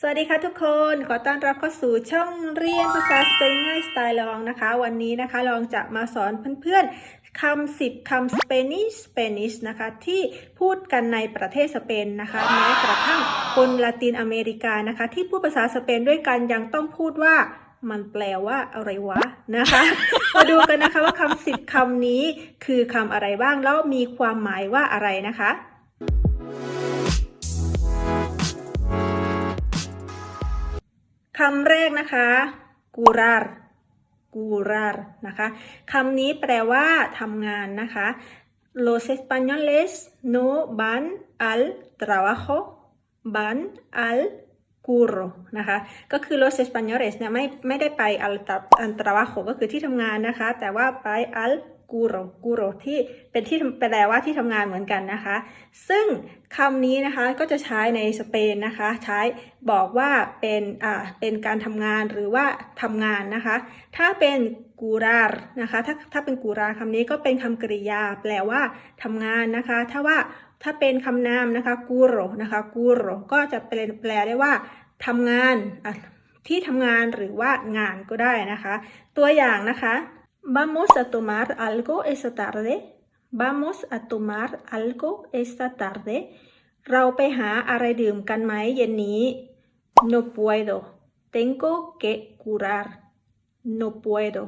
สวัสดีค่ะทุกคนขอต้อนรับเข้าสู่ช่องเรียนภาษาสเปนง่ายสไตล์ลองนะคะ วันนี้นะคะลองจะมาสอนเพื่อนๆคำสิบคำสเปนิชสเปนิชนะคะที่พูดกันในประเทศสเปนนะคะแม้กระทั่งคนละตินอเมริกานะคะ ที่พูดภาษาสเปนด้วยกันยังต้องพูดว่ามันแปลว่าอะไรวะนะคะ มาดูกันนะคะว่าคำสิบคำนี้คือคำอะไรบ้างแล้วมีความหมายว่าอะไรนะคะ คำแรกนะคะกูรารกูรารนะคะคำนี้แปลว่าทำงานนะคะ los españoles no van al trabajo van al curro นะคะ ก็คือ los españoles เนี่ยไม่ไม่ได้ไป al trabajo ก็คือที่ทำงานนะคะ แต่ว่าไป al curro curro ที่เป็นที่แปลว่าที่ทำงานเหมือนกันนะคะ ซึ่งคำนี้นะคะก็จะใช้ในสเปนนะคะ ใช้บอกว่าเป็นอ่าเป็นการทำงานหรือว่าทำงานนะคะ ถ้าเป็นกูรารนะคะถ้าถ้าเป็นกูราคำนี้ก็เป็นคำกริยา แปลว่าทำงานนะคะ ถ้าว่าถ้าเป็นคำนามนะคะกูโรนะคะกูโรก็จะเป็นแปลได้ว่าทำงานที่ทำงานหรือว่างานก็ได้นะคะ ตัวอย่างนะคะ vamos a tomar algo esta tarde vamos a tomar algo esta tarde เราไปหาอะไรดื่มกันไหมเย็นนี้ no puedo tengo que curar no puedo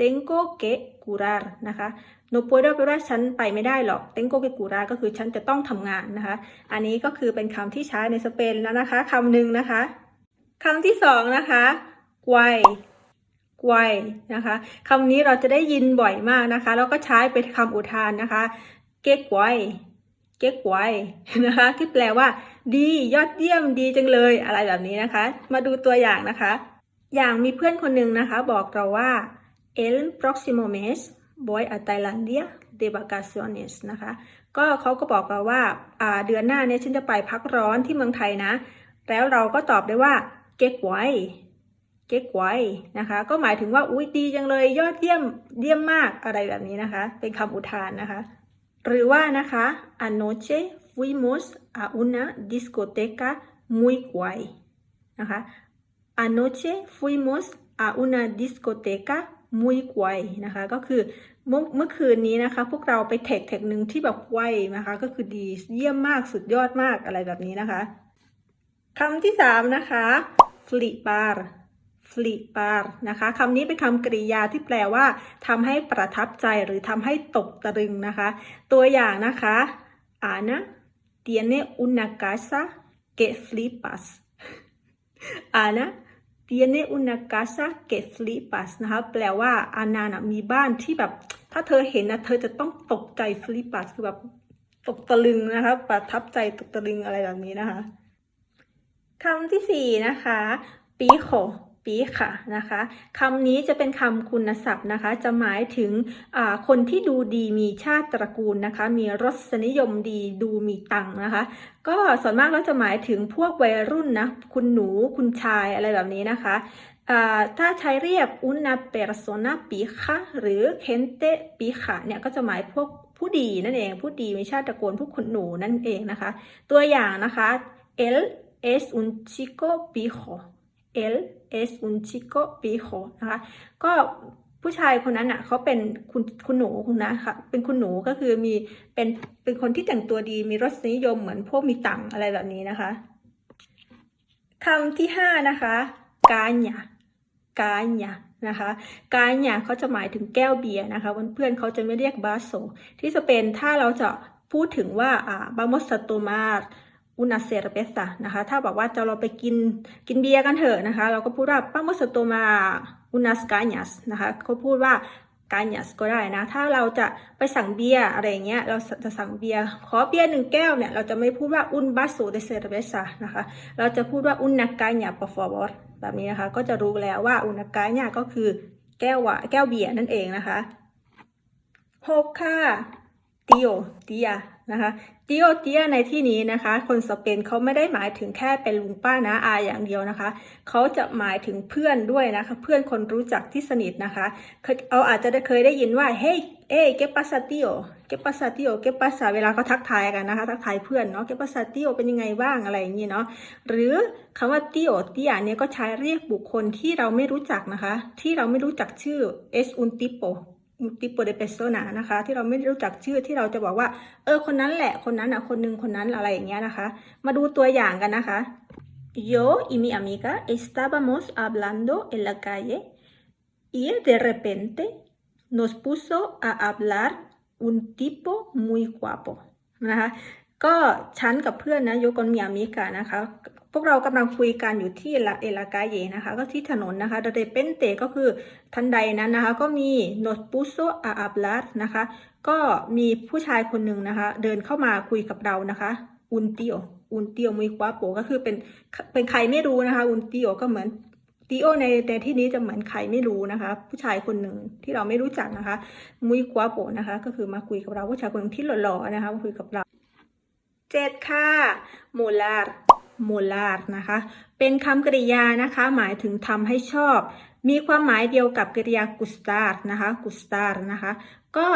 tengo que curar นะคะ no puedo แปลว่าฉันไปไม่ได้หรอก tengo que curar ก็คือฉันจะต้องทำงานนะคะ อันนี้ก็คือเป็นคำที่ใช้ในสเปนแล้วนะคะคำหนึ่งนะคะคำที่สองนะคะ guay กวยนะคะคำนี้เราจะได้ยินบ่อยมากนะคะ แล้วก็ใช้เป็นคำอุทานนะคะ เก๊กไวเก๊กไวนะคะที่แปลว่า ดียอดเยี่ยมดีจังเลยอะไรแบบนี้นะคะ มาดูตัวอย่างนะคะ อย่างมีเพื่อนคนหนึ่งนะคะ บอกเราว่า el próximo mes voy a Tailandia de vacaciones นะคะ ก็เขาก็บอกเราว่าาเดือนหน้าเนี้ฉันจะไปพักร้อนที่เมืองไทยนะ แล้วเราก็ตอบได้ว่าเก๊กไว เก๊กไว้นะคะ ก็หมายถึงว่าอุ้ยดีจังเลยยอดเยี่ยมเยี่ยมมากอะไรแบบนี้นะคะ เป็นคำอุทานนะคะ หรือว่านะคะ anoche fuimos a una discoteca muy guay นะคะ anoche fuimos a una discoteca muy guay นะคะก็คือเมื่อเมื่อคืนนี้นะคะ พวกเราไปเทคเทคหนึ่งที่แบบไวนะคะ ก็คือดีเยี่ยมมากสุดยอดมากอะไรแบบนี้นะคะคำที่สามนะคะ flipar ฟลิปาร์นะคะคำนี้เป็นคำกริยาที่แปลว่าทำให้ประทับใจหรือทำให้ตกตะลึงนะคะ ตัวอย่างนะคะ Ana tiene una casa que flipas Ana tiene una casa que flipas นะคะแปลว่าอานานะมีบ้านที่แบบ ถ้าเธอเห็นนะเธอจะต้องตกใจ flipas คือแบบตกตะลึงนะคะ ประทับใจตกตะลึงอะไรแบบนี้นะคะคำที่สี่นะคะปีโข ปีค่ะนะคะคำนี้จะเป็นคำคุณศัพท์นะคะ จะหมายถึงคนที่ดูดีมีชาติตระกูลนะคะ มีรสนิยมดีดูมีตังค์นะคะ ก็ส่วนมากเราจะหมายถึงพวกวัยรุ่นนะคุณหนูคุณชายอะไรแบบนี้นะคะถ้าใช้เรียก una persona pija หรือ gente pija เนี่ยก็จะหมายพวกผู้ดีนั่นเอง ผู้ดีมีชาติตระกูลพวกคุณหนูนั่นเองนะคะ ตัวอย่างนะคะ el es un chico pijo él es un chico pijo นะคะ ก็ผู้ชายคนนั้นอะเขาเป็นคุณคุณหนูคุณนะคะเป็นคุณหนูก็คือมีเป็นเป็นคนที่แต่งตัวดีมีรสนิยมเหมือนพวกมีตังอะไรแบบนี้นะคะคำที่ห้านะคะกาญะกาญะนะคะกาญะเขาจะหมายถึงแก้วเบียร์นะคะเพื่อนๆเขาจะไม่เรียกบาโซที่จะเปนถ้าเราจะพูดถึงว่าอ่าบามอสโตมาร์ una cerveza นะคะ ถ้าบอกว่าจะเราไปกินกินเบียร์กันเถอะนะคะ เราก็พูดว่า vamos a tomar unas cañas นะคะเขาพูดว่า cañas ก็ได้นะ ถ้าเราจะไปสั่งเบียร์อะไรเงี้ย เราจะสั่งเบียร์ ขอเบียร์หนึ่งแก้วเนี่ย เราจะไม่พูดว่า un vaso de cerveza นะคะ เราจะพูดว่า una caña por favor แบบนี้นะคะ ก็จะรู้แล้วว่า una caña ก็คือแก้ววะแก้วเบียร์นั่นเองนะคะหกค่ะ tío tía นะคะติโอเตียในที่นี้นะคะ คนสเปนเขาไม่ได้หมายถึงแค่เป็นลุงป้านะอาอย่างเดียวนะคะ เขาจะหมายถึงเพื่อนด้วยนะคะ เพื่อนคนรู้จักที่สนิทนะคะเคยเอาอาจจะเคยได้ยินว่าเฮ้ยเอ้เกปัสซาติโอเกปัสซาติโอเกปัสซาเวลาเขาทักทายกันนะคะ ทักทายเพื่อนเนาะเกปัสซาติโอเป็นยังไงบ้างอะไรอย่างนี้เนาะหรือคำว่าติโอเตียเนี่ยก็ใช้เรียกบุคคลที่เราไม่รู้จักนะคะ ที่เราไม่รู้จักชื่อเอสุนติโป ติปโปเดเปโซนานะคะ ที่เราไม่รู้จักชื่อที่เราจะบอกว่า เออ คนนั้นแหละ คนนั้นอะ คนนึงคนนั้นอะไรอย่างเงี้ยนะคะ มาดูตัวอย่างกันนะคะ yo y mi amiga estábamos hablando en la calle y de repente nos puso a hablar un tipo muy guapo นะคะ ก็ฉันกับเพื่อนนะโยกอนมีอามิกานะคะ พวกเรากำลังคุยกันอยู่ที่ลเอลากาเยนะคะ ก็ที่ถนนนะคะเดเรเปนเตก็คือทันใดนั้นนะคะ ก็มีโนตปุโซอาอับลาร์นะคะ ก็มีผู้ชายคนหนึ่งนะคะ เดินเข้ามาคุยกับเรานะคะอุนเติโออุนเติโอมุยควาโปก็คือเป็นเป็นใครไม่รู้นะคะอุนเติโอก็เหมือนติโอในในที่นี้จะเหมือนใครไม่รู้นะคะ ผู้ชายคนหนึ่งที่เราไม่รู้จักนะคะ มุยควาโปนะคะ ก็คือมาคุยกับเราผู้ชายคนหนึ่งที่หล่อๆนะคะมาคุยกับเรา เจ็ดค่ะโมลาร์โมลานะคะ เป็นคำกริยานะคะ หมายถึงทำให้ชอบ มีความหมายเดียวกับกริยากุสตาร์นะคะกุสตาร์นะคะ ก็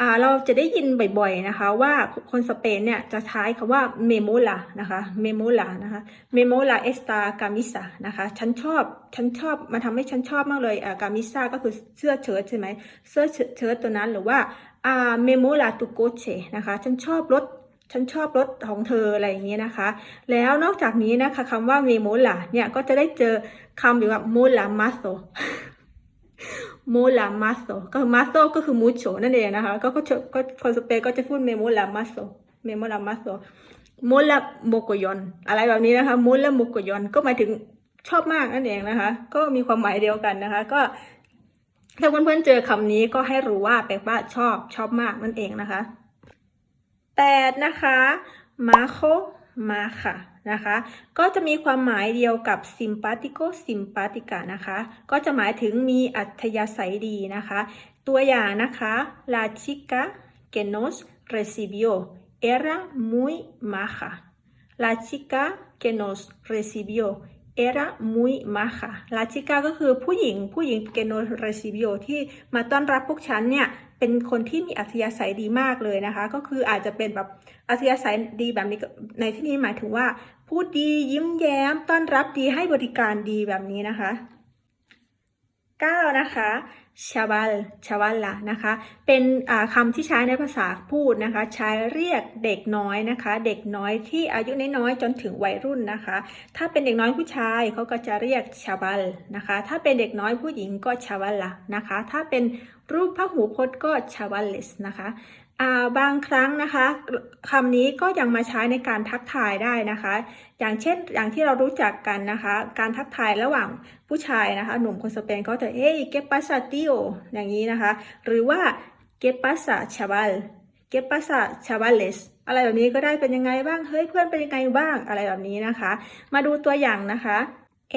อ่าเราจะได้ยินบ่อยๆนะคะ ว่าคนสเปนเนี่ยจะใช้คำว่าเมโมลานะคะเมโมลานะคะเมโมลาเอสตากามิสานะคะฉันชอบฉันชอบมาทำให้ฉันชอบมากเลยอ่ากามิซาก็คือเสื้อเชิ้ตใช่ไหมเสื้อเชิ้ตตัวนั้นหรือว่าอ่าเมโมลาตุโกเชนะคะฉันชอบรถ ฉันชอบรถของเธออะไรอย่างเงี้ยนะคะ แล้วนอกจากนี้นะคะคำว่าเมโมลาเนี่ยก็จะได้เจอคำหรือว่าโมลามาโซโมลามาโซก็มาโซก็คือมูโชนั่นเองนะคะ ก็ก็ก็คนสเปนก็จะพูดเมโมลามาโซเมโมลามาโซโมลาโมโกยอนอะไรแบบนี้นะคะโมลาโมโกยอนก็หมายถึงชอบมากนั่นเองนะคะ ก็มีความหมายเดียวกันนะคะ ก็ถ้าเพื่อนๆเจอคำนี้ก็ให้รู้ว่าแปลว่าชอบชอบมากนั่นเองนะคะ แปดนะคะมาโคมาค่ะนะคะ ก็จะมีความหมายเดียวกับ simpatico simpatica นะคะ ก็จะหมายถึงมีอัธยาศัยดีนะคะ ตัวอย่างนะคะ la chica que nos recibió era muy maja la chica que nos recibió era muy maja la chica ก็คือผู้หญิงผู้หญิง que nos recibió ที่มาต้อนรับพวกฉันเนี่ย เป็นคนที่มีอัธยาศัยดีมากเลยนะคะ ก็คืออาจจะเป็นแบบอัธยาศัยดีแบบนี้ในที่นี้หมายถึงว่า พูดดียิ้มแย้ม ต้อนรับดีให้บริการดีแบบนี้นะคะ 9 นะคะ ชาบัลชาบัลละนะคะ เป็นอ่าคำที่ใช้ในภาษาพูดนะคะ ใช้เรียกเด็กน้อยนะคะ เด็กน้อยที่อายุน้อยๆจนถึงวัยรุ่นนะคะ ถ้าเป็นเด็กน้อยผู้ชายเขาก็จะเรียกชาบัลนะคะ ถ้าเป็นเด็กน้อยผู้หญิงก็ชาบัลละนะคะ ถ้าเป็นรูปพหูพจน์ก็ชาบัลเลสนะคะ บางครั้งนะคะคำนี้ก็ยังมาใช้ในการทักทายได้นะคะ อย่างเช่นอย่างที่เรารู้จักกันนะคะ การทักทายระหว่างผู้ชายนะคะ หนุ่มคนสเปนเขาจะเฮ้ยเกปัสซาติโออย่างนี้นะคะ หรือว่าเกปัสซาชาบัลเกปัสซาชาบัลเลสอะไรแบบนี้ก็ได้เป็นยังไงบ้างเฮ้ยเพื่อนเป็นยังไงบ้างอะไรแบบนี้นะคะ มาดูตัวอย่างนะคะ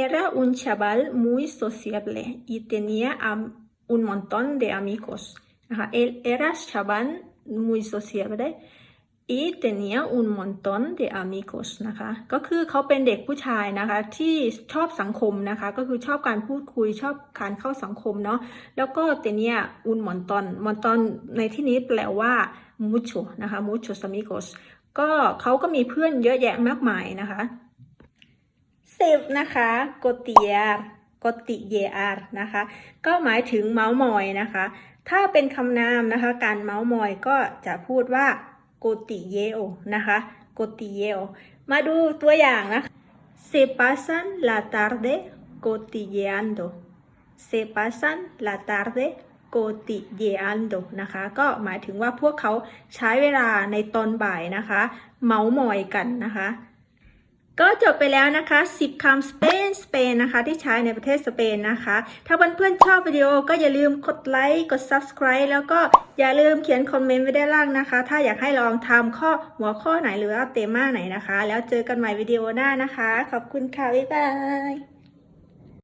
era un chaval muy sociable y tenía un montón de amigos นะคะ él era chaval muy sociable y tenía un montón de amigos นะคะ ก็คือเขาเป็นเด็กผู้ชายนะคะ ที่ชอบสังคมนะคะ ก็คือชอบการพูดคุยชอบการเข้าสังคมเนาะ แล้วก็ tenía un montón montón ในที่นี้แปลว่า mucho นะคะ muchos amigos ก็เขาก็มีเพื่อนเยอะแยะมากมายนะคะสิบนะคะกติเยร์กติเยอาร์นะคะ ก็หมายถึงเมาส์มอยนะคะ ถ้าเป็นคำนามนะคะ การเมาส์มอยก็จะพูดว่าโกติเยโอนะคะโกติเยโอมาดูตัวอย่างนะคะ se pasan la tarde cotilleando se pasan la tarde cotilleando นะคะ ก็หมายถึงว่าพวกเขาใช้เวลาในตอนบ่ายนะคะ เมาส์มอยกันนะคะ ก็จบไปแล้วนะคะ 10คำสเปน สเปนนะคะที่ใช้ในประเทศสเปนนะคะ ถ้าเพื่อนๆชอบวิดีโอก็อย่าลืมกดไลค์ กด subscribe แล้วก็อย่าลืมเขียนคอมเมนต์ไว้ด้านล่างนะคะ ถ้าอยากให้ลองทำข้อหัวข้อไหนหรือว่าเตมาไหนนะคะ แล้วเจอกันใหม่วิดีโอหน้านะคะ ขอบคุณค่ะ บ๊ายบาย